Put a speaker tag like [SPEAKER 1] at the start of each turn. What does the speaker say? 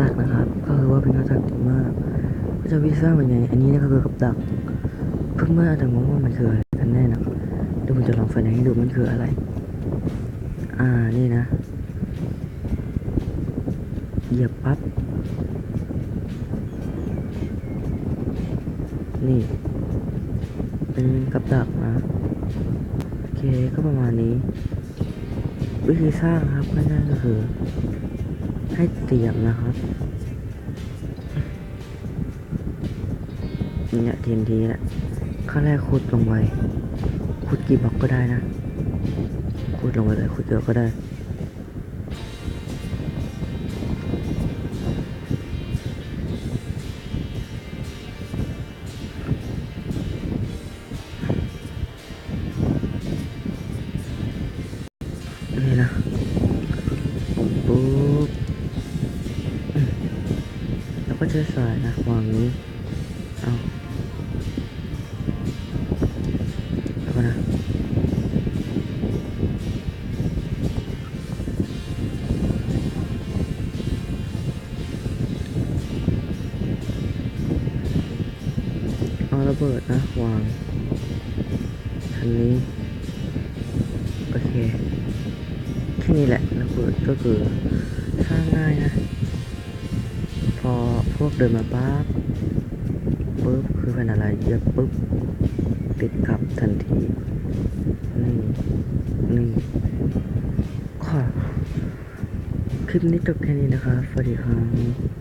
[SPEAKER 1] ดักนะครับ ก็คือว่าเป็นกับดักมากก็จะวิสร้างเป็นไง อันนี้นะก็คือกับดัก เพื่อนเมื่ออาจจะงงว่ามันคืออะไรกันแน่นะเดี๋ยวผมจะลองแสดงให้ดูมันคืออะไร อ่านี่นะ เหยียบปั๊บ นี่ เป็นกับดักนะโอเคก็ประมาณนี้ วิธีสร้างครับก็นั่ก็คือ ให้เตรียมนะครับเนี่ยทีนทีแหละขั้นแรกขุดลงไปขุดกี่บล็อกก็ได้นะขุดลงไปเลยขุดเยอะก็ได้นี่นะ ใช้สายนะวางนี้ เอาแล้วก็นะเอาระเบิดนะวางทันนี้ โอเค แค่นี้แหละระเบิดก็คือสร้างง่ายนะ พอพวกเดินมาปั๊บปุ๊บคือเป็นอะไรเยอะปุ๊บติดขับทันทีนี่นี่ค่ะคลิปนี้จบแค่นี้นะคะสวัสดีครับ